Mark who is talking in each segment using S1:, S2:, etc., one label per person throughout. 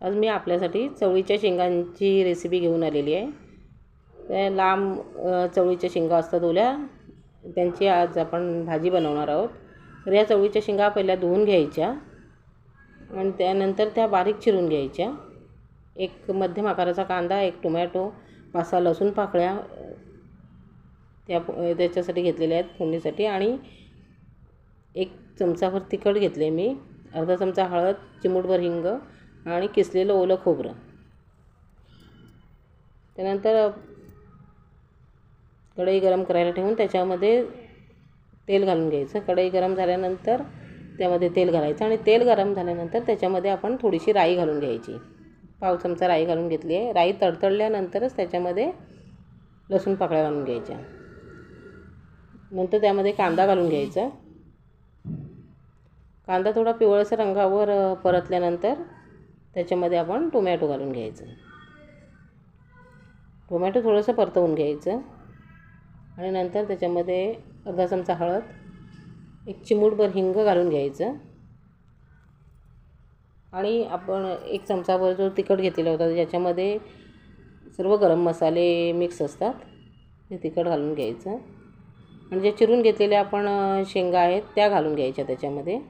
S1: आज मी आपल्यासाठी चवळीच्या शेंगांची रेसिपी घेऊन आलेली आहे. त्या लांब चवळीच्या शेंगा असतात ओल्या. त्यांची आज आपण भाजी बनवणार आहोत. तर या चवळीच्या शेंगा पहिल्या धुवून घ्यायच्या आणि त्यानंतर त्या बारीक चिरून घ्यायच्या. एक मध्यम आकाराचा कांदा एक टोमॅटो पाच सहा लसूण पाकळ्या त्या त्याच्यासाठी घेतलेल्या आहेत फोडणीसाठी. आणि एक चमचाभर तिखट घेतले मी. अर्धा चमचा हळद चिमूटभर हिंग आणि किसलेलं ओलं खोबरं. त्यानंतर कढई गरम करायला ठेवून त्याच्यामध्ये तेल घालून घ्यायचं. कढई गरम झाल्यानंतर त्यामध्ये तेल घालायचं आणि तेल गरम झाल्यानंतर त्याच्यामध्ये आपण थोडीशी राई घालून घ्यायची. पाव चमचा राई घालून घेतली आहे. राई तडतडल्यानंतरच त्याच्यामध्ये लसूण पाकळ्या घालून घ्यायच्या. नंतर त्यामध्ये कांदा घालून घ्यायचा. कांदा थोडा पिवळसर रंगावर परतल्यानंतर त्याच्यामध्ये आपण टोमॅटो घालून घ्यायचं. टोमॅटो थोडंसं परतवून घ्यायचं. आणि नंतर त्याच्यामध्ये अर्धा चमचा हळद एक चिमूटभर हिंग घालून घ्यायचं. आणि आपण एक चमचाभर जो तिखट घेतलेला होता ज्याच्यामध्ये सर्व गरम मसाले मिक्स असतात ते तिखट घालून घ्यायचं. आणि जे चिरून घेतलेल्या आपण शेंगा आहेत त्या घालून घ्यायच्या त्याच्यामध्ये.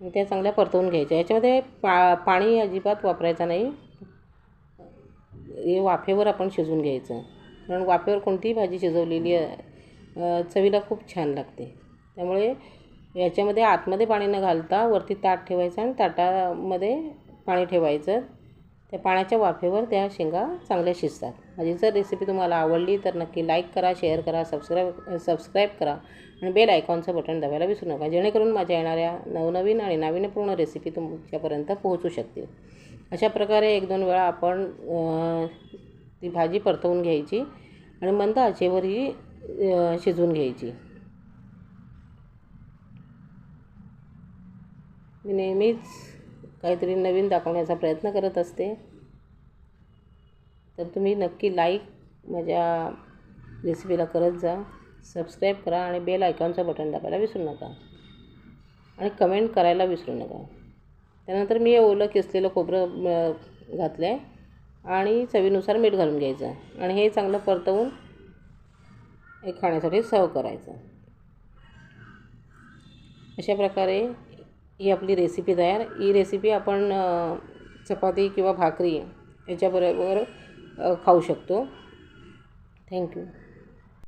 S1: आणि त्या चांगल्या परतवून घ्यायच्या. याच्यामध्ये पा पाणी अजिबात वापरायचं नाही. हे वाफेवर आपण शिजवून घ्यायचं. कारण वाफेवर कोणतीही भाजी शिजवलेली चवीला खूप छान लागते. त्यामुळे याच्यामध्ये आतमध्ये पाणी न घालता वरती ताट ठेवायचं आणि ताटामध्ये पाणी ठेवायचं. त्या पाण्याच्या वाफेवर त्या शेंगा चांगल्या शिजतात. माझी जर रेसिपी तुम्हाला आवडली तर नक्की लाईक करा शेअर करा सबस्क्राईब सबस्क्राईब करा आणि बेल आयकॉनचं बटन दाबायला विसरू नका. जेणेकरून माझ्या येणाऱ्या नवनवीन आणि नाविन्यपूर्ण रेसिपी तुमच्यापर्यंत पोहोचू शकतील. अशा प्रकारे एक दोन वेळा आपण ती भाजी परतवून घ्यायची आणि मंद आचेवर ही शिजवून घ्यायची. मी नेहमीच काहीतरी नवीन दाखवण्याचा प्रयत्न करत असते. तर तुम्ही नक्की लाईक माझ्या रेसिपीला करत जा. सबस्क्राईब करा आणि बेल आयकॉनचं बटन दाबायला विसरू नका. आणि कमेंट करायला विसरू नका. त्यानंतर मी ओलं किसलेलं खोबरं घातलं आहे आणि चवीनुसार मीठ घालून घ्यायचं. आणि हे चांगलं परतवून हे खाण्यासाठी सर्व करायचं. अशा प्रकारे ही आपली रेसिपी तयार. ही रेसिपी आपण चपाती किंवा भाकरी याच्याबरोबर खाऊ शकतो. थँक्यू